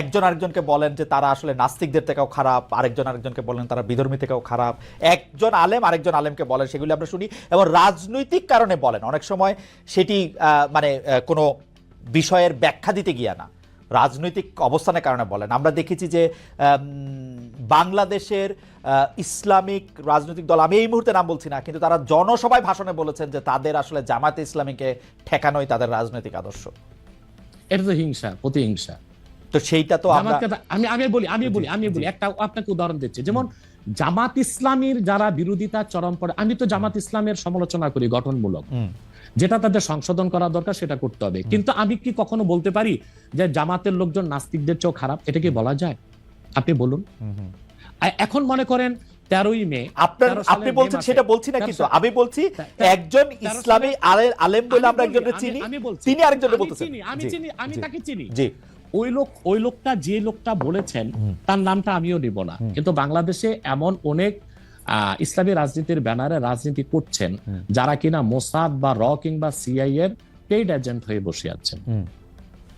একজন আরেকজনকে বলেন যে তারা আসলে নাস্তিকদের থেকেও খারাপ, আরেকজন আরেকজনকে বলেন তারা বিধর্মী থেকেও খারাপ। একজন আলেম আরেকজন আলেমকে বলেন, সেগুলি আমরা শুনি এবং রাজনৈতিক কারণে বলেন। অনেক সময় সেটি মানে কোনো বিষয়ের ব্যাখ্যা দিতে গিয়া না। রাজনৈতিক অবস্থানের কারণে বলেন। আমরা দেখেছি যে বাংলাদেশের ইসলামিক রাজনৈতিক দল, আমি এই মুহূর্তে নাম বলছি না, কিন্তু তারা জনসভায় ভাষণে বলেছেন যে তাদের আসলে জামাতে ইসলামীকে ঠেকানোই তাদের রাজনৈতিক আদর্শ। এটা তো হিংসা, প্রতিহিংসা। তো সেইটা তো আমি আমি বলি আমি বলি আমি বলি একটা আপনাকে উদাহরণ দিচ্ছি। যেমন জামাত ইসলামীর যারা বিরোধিতা চরম পড়ে আমি তো জামাত ইসলামের সমালোচনা করি গঠনমূলক। যেটা তাদের সংশোধন করা দরকার সেটা করতে হবে। কিন্তু আমি কি কখনো বলতে পারি যে জামাতের লোকজন নাস্তিকদের চেয়েও খারাপ? এটা কি বলা যায়? আপনি বলুন। এখন মনে করেন তেরোই মে আপনার আপনি বলছেন সেটা বলছি না 13 কিন্তু আমি বলছি একজন ইসলামী আলে- আলেম বলে আমরা একজনকে চিনি। তিনি আরেকজনকে আমি বলতেছেন। চিনি, আমি চিনি আমি তাকে চিনি। জি। ওই লোক ওই লোকটা যে লোকটা বলেছেন তার নামটা আমিও নিব না। কিন্তু বাংলাদেশে এমন অনেক আহ, ইসলামী রাজনীতির ব্যানারে রাজনীতি করছেন যারা কিনা মোসাদ বা র কিংবা সিআই এর পেইড এজেন্ট হয়ে বসে আছেন।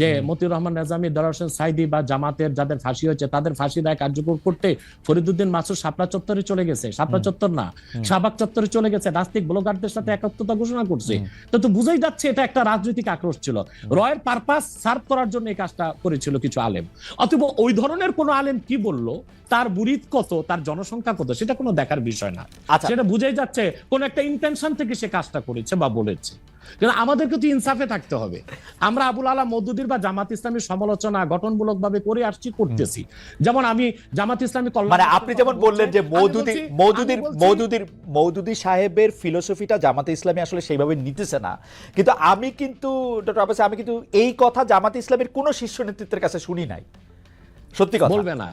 যে মতিউর রহমান নেজামি হোসেন সাইদি বা জামাতের যাদের ফাঁসি হয়েছে তাদের ফাঁসি রায় কার্যকর করতে ফরিদুদ্দিন মাসুদ শাপলা চত্বরে চলে গেছে। শাপলা চত্বর না শাহবাগ চত্বরে চলে গেছে। রাস্তিক ব্লগারদের সাথে একাত্মতা ঘোষণা করছে। তো তো বুঝাই যাচ্ছে এটা একটা রাজনৈতিক আক্রোশ ছিল। রয়ের পারপাস সার্ভ করার জন্য এই কাজটা করেছিল কিছু আলেম। অথবা ওই ধরনের কোনো আলেম কি বলল? তার বুরিদ কত তার জনসংখ্যা কত সেটা কোনো দেখার বিষয় না। আচ্ছা। সেটা বুঝাই যাচ্ছে কোন একটা ইন্টেনশন থেকে সে কাজটা করেছে বা বলেছে। কিন্তু আমাদেরকে তো ইনসাফে থাকতে হবে। আমরা আবুল আলা মদুদির বা জামাত ইসলামের সমালোচনা গঠনমূলক ভাবে করে আসছি করতেছি। যেমন আমি জামাত ইসলামী মানে আপনি যেমন বললেন যে মৌদুদি মৌদুদির মৌদুদির মৌদুদি সাহেবের ফিলোসফিটা জামাতে ইসলামী আসলে সেইভাবে নিতেছে না। কিন্তু আমি কিন্তু ডক্টর আব্বাস আমি কিন্তু এই কথা জামাতে ইসলামের কোনো শীর্ষ নেতৃত্বের কাছে শুনি নাই। সত্যি কথা। বলবে না।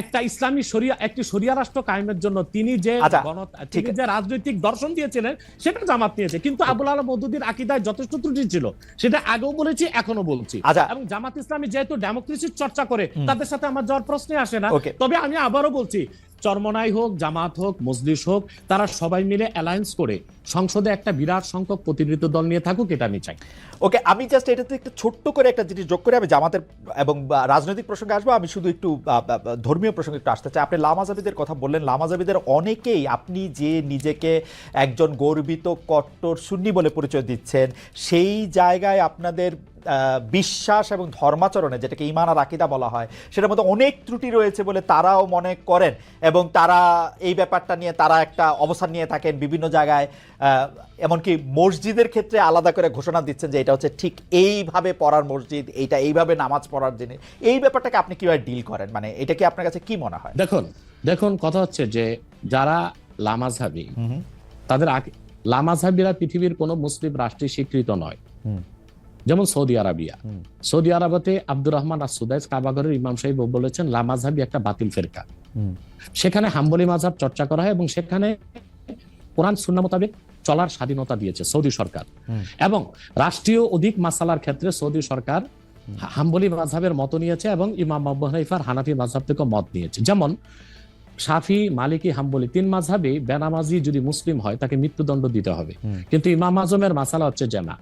একটা ইসলামী শরিয়া একটি শরিয়া রাষ্ট্র কায়েমের জন্য তিনি যে আচ্ছা, তিনি যে রাজনৈতিক দর্শন দিয়েছিলেন সেটা জামাত নিয়েছে। কিন্তু আবুল আলম মদুদ্দিন আকিদায় যথেষ্ট ত্রুটি ছিল। সেটা আগেও বলেছি এখনও বলছি। আচ্ছা। এবং জামাত ইসলামী যেহেতু ডেমোক্রেসির চর্চা করে তাদের সাথে আমার যাওয়ার প্রশ্নে আসে না। তবে আমি আবারও বলছি চরমনাই হোক, জামাত হোক, মজলিস হোক, তারা সবাই মিলে অ্যালায়েন্স করে সংসদে একটা বিরাট সংখ্যক প্রতিনিধিত্ব দল নিয়ে থাকুক, এটা আমি চাই। ওকে, আমি জাস্ট এটাতে একটু ছোট্ট করে একটা জিনিস যোগ করে আমি জামাতের এবং রাজনৈতিক প্রসঙ্গে আসব। আমি শুধু একটু ধর্মীয় প্রসঙ্গে একটু আসতে চাই। আপনি লামাজাবিদের কথা বললেন। লামাজাবিদের অনেকেই আপনি যে নিজেকে একজন গর্বিত কট্টর সুন্নি বলে পরিচয় দিচ্ছেন, সেই জায়গায় আপনাদের বিশ্বাস এবং ধর্মাচরণে যেটাকে ইমান আর আকিদা বলা হয় সেটার মধ্যে অনেক ত্রুটি রয়েছে বলে তারাও মনে করেন এবং তারা এই ব্যাপারটা নিয়ে তারা একটা অবস্থান নিয়ে থাকেন বিভিন্ন জায়গায়। এমনকি মসজিদের ক্ষেত্রে আলাদা করে ঘোষণা দিচ্ছেন যে এটা হচ্ছে ঠিক এইভাবে পড়ার মসজিদ এইটা এইভাবে নামাজ পড়ার জিনিস। এই ব্যাপারটাকে আপনি কীভাবে ডিল করেন? মানে এটা কি আপনার কাছে কি মনে হয়? দেখুন দেখুন কথা হচ্ছে যে যারা হুম তাদের লামাজহাবিরা পৃথিবীর কোনো মুসলিম রাষ্ট্রে স্বীকৃত নয়। যেমন সৌদি আরবিয়া। সৌদি আরবতে আব্দুর রহমান আসুদাইস কাবাগরের ইমাম সাহেব বলেছেন লামাজহাবি একটা বাতিল ফেরকা। সেখানে হাম্বলি মাযহাব চর্চা করা হয় এবং সেখানে কোরআন সুন্নাহ মোতাবেক চলার স্বাধীনতা দিয়েছে সৌদি সরকার। এবং রাষ্ট্রীয় অধিক মাসালার ক্ষেত্রে সৌদি সরকার হাম্বলি মাযহাবের মত নিয়েছে এবং ইমাম আবু হানিফার হানাফি মাযহাব থেকে মত নিয়েছে। যেমন শাফি মালিকি হাম্বলি তিন মাঝহাবে বেনামাজি যদি মুসলিম হয় তাকে মৃত্যুদণ্ড দিতে হবে। কিন্তু ইমাম আজমের মাসালা হচ্ছে জেনা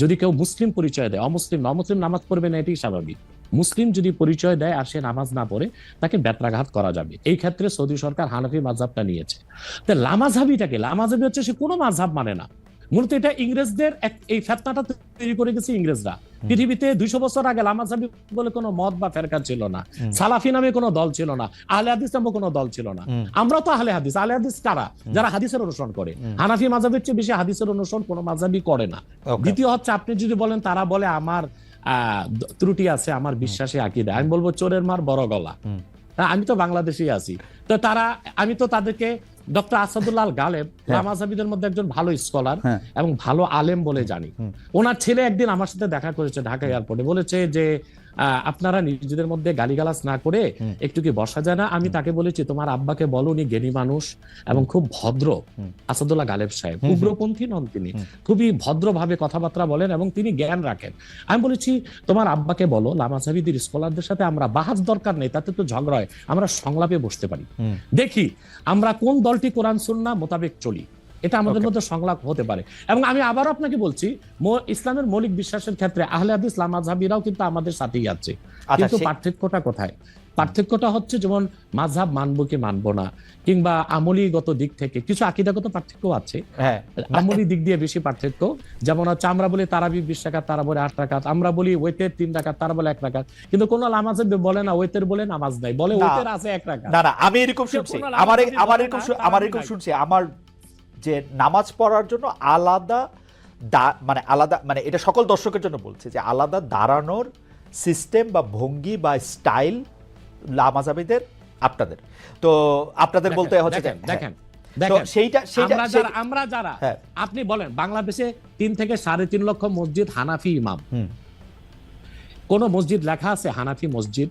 যদি কেউ মুসলিম পরিচয় দেয়, অমুসলিম অমুসলিম নামাজ পড়বে না এটি স্বাভাবিক। মুসলিম যদি পরিচয় দেয় আর সে নামাজ না পড়ে, তাকে ব্যত্রাঘাত করা যাবে। এই ক্ষেত্রে সৌদি সরকার হানাফি মাঝহাবটা নিয়েছে। তো লামাঝাবিটাকে লামাঝাবি হচ্ছে সে কোনো মাঝহাব মানে না। মূলত এটা ইংরেজদের এই ফেতনাটা তৈরি করে গেছে ইংরেজরা। পৃথিবীতে দুইশো বছর আগে লামাঝাবি বলে কোনো মত বা ফেরকা ছিল না। সালাফি নামে কোনো দল ছিল না। আহলে হাদিস নামে কোনো দল ছিল না। আমরা তো আহলে হাদিস। আহলে হাদিস কারা? যারা হাদিসের অনুসরণ করে। হানাফি মাঝাবের চেয়ে বেশি হাদিসের অনুসরণ কোনো মাঝাবি করে না। দ্বিতীয় হচ্ছে আপনি যদি বলেন তারা বলে আমার আহ, ত্রুটি আছে আমার বিশ্বাসে আকিদা। আমি বলব চোরের মার বড় গলা। আমি তো বাংলাদেশেই আছি। তো তারা আমি তো তাদেরকে ডক্টর আসাদুল্লাহ গালেব রামাজাবিদের লামাজাবিদের মধ্যে একজন ভালো স্কলার হ্যাঁ। এবং ভালো আলেম বলে জানি। ওনার ছেলে একদিন আমার সাথে দেখা করেছে ঢাকা এয়ারপোর্টে। বলেছে যে আপনারা নিজেদের মধ্যে গালিগালাজ না করে একটু কি বসা যায় না? আমি তাকে বলেছি তোমার আব্বাকে বলো উনি জ্ঞানী মানুষ এবং খুব ভদ্র। আসাদুল্লাহ গালেব সাহেব উগ্রপন্থী নন তিনি। খুবই ভদ্রভাবে কথাবার্তা বলেন এবং তিনি জ্ঞান রাখেন। আমি বলেছি তোমার আব্বাকে বলো লামাজাবিদের স্কলারদের সাথে আমরা বাহাজ দরকার নেই তাতে তো ঝগড়া হয় আমরা সংলাপে বসতে পারি। দেখি আমরা কোন দলটি কোরআন সুন্না মোতাবেক চলি? এটা আমাদের মধ্যে সংলাপ হতে পারে। এবং আমি আবারও আপনাকে বলছি ইসলামের মৌলিক বিশ্বাসের ক্ষেত্রে আহলে হাদিস লামাজাবিরাও কিন্তু আমাদের সাথেই আছে। আচ্ছা কিন্তু পার্থক্যটা কোথায়? পার্থক্যটা হচ্ছে যেমন মাঝহাব মানবো কি মানবো না কিংবা আমলিগত দিক থেকে কিছু আকিদাগত পার্থক্য আছে। হ্যাঁ। আমলি দিক দিয়ে বেশি পার্থক্য। যেমন হচ্ছে আমরা বলি তারাবি বিশ টাকাত তারা বলে আট টাকা আমরা বলি ওয়েতের তিন টাকা তারা বলে এক টাকাত কিন্তু কোন নামাজে বলে না ওয়েতের বলে নামাজ নাই বলে ওয়েতের আছে এক টাকা না না আমি এরকম শুনছি। আমার আমার এরকম আমার এরকম শুনছি। আমার যে নামাজ পড়ার জন্য আলাদা মানে আলাদা মানে এটা সকল দর্শকের জন্য বলছে যে আলাদা দাঁড়ানোর সিস্টেম বা ভঙ্গি বা স্টাইল লামাজাবিদের আপনাদের তো আপনাদের বলতে হচ্ছে দেখেন হ্যাঁ। দেখেন সেইটা সেইটা আমরা যারা হ্যাঁ। আপনি বলেন বাংলাদেশে তিন থেকে সাড়ে তিন লক্ষ মসজিদ হানাফি ইমাম হুম, কোন মসজিদ লেখা আছে হানাফি মসজিদ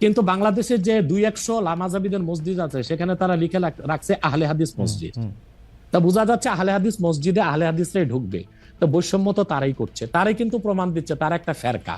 কিন্তু বাংলাদেশের যে দুই একশো লামাজাবিদের মসজিদ আছে সেখানে তারা লিখে রাখছে আহলে হাদিস মসজিদ। তা বোঝা যাচ্ছে আহলে হাদিস মসজিদে আহলে হাদিসরাই ঢুকবে। তো বৈষম্য তো তারাই করছে। তারাই কিন্তু প্রমাণ দিচ্ছে তার একটা ফেরকা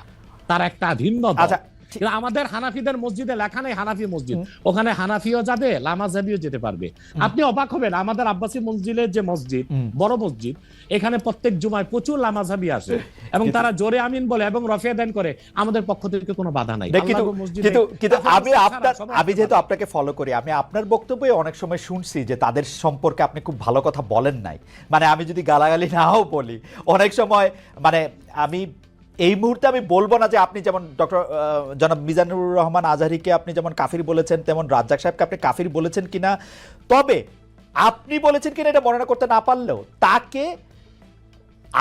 তার একটা ভিন্ন আচ্ছা, কিন্তু আমাদের হানাফিদের মসজিদে লেখা নেই হানাফি মসজিদ। ওখানে হানাফিও যাবে লামাজাবিও যেতে পারবে। আপনি অবাক হবেন আমাদের আব্বাসী মসজিদের যে মসজিদ বড় মসজিদ এখানে প্রত্যেক জুমায় প্রচুর লামাজাবি আসে। এবং তারা জোরে আমিন বলে এবং রফিয়া দেন করে আমাদের পক্ষ থেকে কোনো বাধা নাই। কিন্তু কিন্তু কিন্তু আমি আপনার আমি যেহেতু আপনাকে ফলো করি আমি আপনার বক্তব্যে অনেক সময় শুনছি যে তাদের সম্পর্কে আপনি খুব ভালো কথা বলেন নাই। মানে আমি যদি গালাগালি নাও বলি অনেক সময় মানে আমি এই মুহূর্তে আমি বলব না যে আপনি যেমন ডক্টর জনাব মিজানুর রহমান আজহারিকে আপনি যেমন কাফির বলেছেন তেমন রাজ্জাক সাহেবকে আপনি কাফির বলেছেন কিনা। তবে আপনি বলেছেন কিনা এটা বর্ণনা করতে না পারলেও তাকে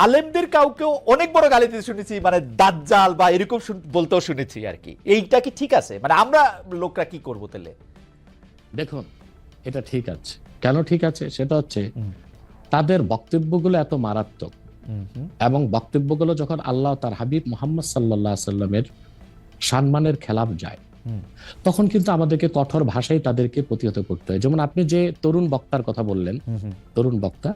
আলেমদের কাউকেও অনেক বড় গালি দিতে শুনেছি মানে দাজ্জাল বা এরকম বলতেও শুনেছি আর কি। এইটা কি ঠিক আছে? মানে আমরা লোকরা কি করব তাহলে? দেখুন এটা ঠিক আছে। কেন ঠিক আছে? সেটা হচ্ছে তাদের বক্তব্যগুলো এত মারাত্মক। এবং বক্তব্যগুলো যখন আল্লাহ তার হাবিব মোহাম্মদ সাল্লাহ সাল্লামের সম্মানের খেলাফ যায় তখন কিন্তু আমাদেরকে কঠোর ভাষায় তাদেরকে প্রতিহত করতে হয়। যেমন আপনি যে তরুণ বক্তার কথা বললেন তরুণ বক্তা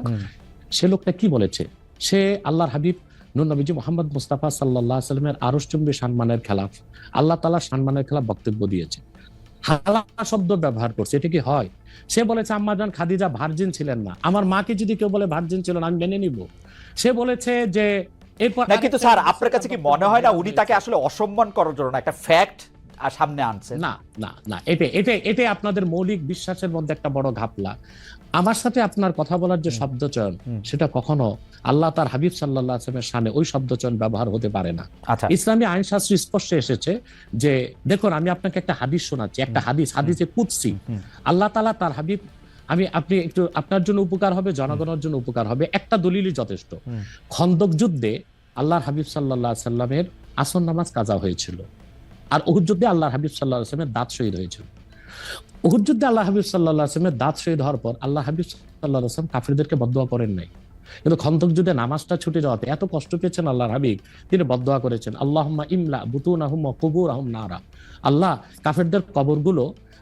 সে লোকটা কি বলেছে? সে আল্লাহর হাবিব নবীজি মোহাম্মদ মুস্তাফা সাল্লাহ সাল্লামের আরশচুম্বী সম্মানের খেলাফ আল্লাহ তালা সম্মানের খেলাফ বক্তব্য দিয়েছে। হালা শব্দ ব্যবহার করছে এটা কি হয়? সে বলেছে আম্মা জান খাদিজা ভার্জিন ছিলেন না। আমার মাকে যদি কেউ বলে ভার্জিন ছিল না আমি মেনে নিব। সে বলেছে যে এরপর কিন্তু স্যার আপনার কাছে কি মনে হয় না উনি তাকে আসলে অসম্মান করার জন্য একটা ফ্যাক্ট সামনে আনছেন না না না এটা এটা এটা আপনাদের মৌলিক বিশ্বাসের মধ্যে একটা বড় ঘাপলা। আমার সাথে আপনার কথা বলার যে শব্দ চয়ন হুম। সেটা কখনো আল্লাহ তার হাবিব সাল্লাহ আসলামের সামনে ওই শব্দ চয়ন ব্যবহার হতে পারে না। আচ্ছা। ইসলামী আইন শাস্ত্র স্পষ্ট এসেছে যে দেখুন আমি আপনাকে একটা হাদিস শোনাচ্ছি একটা হাদিস হাদিসে কুৎসি আল্লাহ তালা তার হাবিব আমি আপনি একটু আপনার জন্য উপকার হবে জনগণের জন্য উপকার হবে একটা দলিলই যথেষ্ট। খন্দক যুদ্ধে আল্লাহর হাবিব সাল্লাহ সাল্লামের আসন নামাজ কাজা হয়েছিল। আর অহুর যুদ্ধে আল্লাহ হাবিব সাল্লাহ আসলামের দাঁত শহীদ হয়েছিল। অহুর যুদ্ধে আল্লাহ হাবিব সাল্লাহ আসলামের দাঁত শহীদ হওয়ার পর আল্লাহ হাবিব সাল্লাহ আসলাম কাফিরদেরকে বদোয়া করেন নাই। কিন্তু খন্দক যুদ্ধে নামাজটা ছুটে যাওয়াতে এত কষ্ট পেয়েছেন আল্লাহর হাবিব, তিনি বদোয়া করেছেন আল্লাহ ইমলা বুতুন আহম কবুর আহম নারা। আল্লাহ কাফেরদের কবরগুলো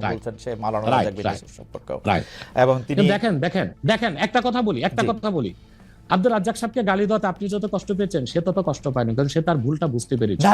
right. বলছেন সে রাজাক সম্পর্কেও। এবং তিনি দেখেন দেখেন দেখেন একটা কথা বলি একটা কথা বলি। আব্দুল রাজ্জাক সাহেবকে গালি দেওয়াতে আপনি যত কষ্ট পেয়েছেন সে তত কষ্ট পায়নি কারণ সে তার ভুলটা বুঝতে পেরেছে।